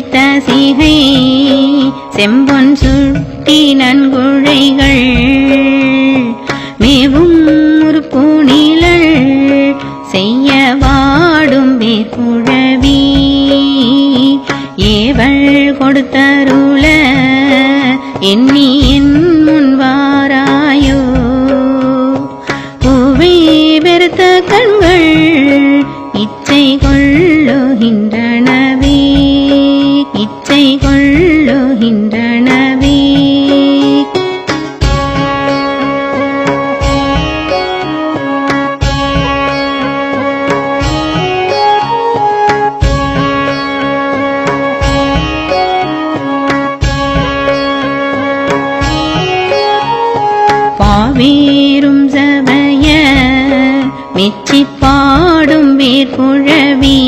பிடித்த சீகை செம்பொன் சுட்டி நன்குழைகள் மேவும் ஒரு பூணிலள் செய்ய வாடும் வேர்குழவி. ஏவள் கொடுத்தருள எண்ணி என் முன்வாராயோ பூவே பெருத்த கண்கள் இச்சை கொள்ளுகின்றன. வருகின்றனவே பாவேரும் சபைய மெச்சி பாடும் வேர்குழவி.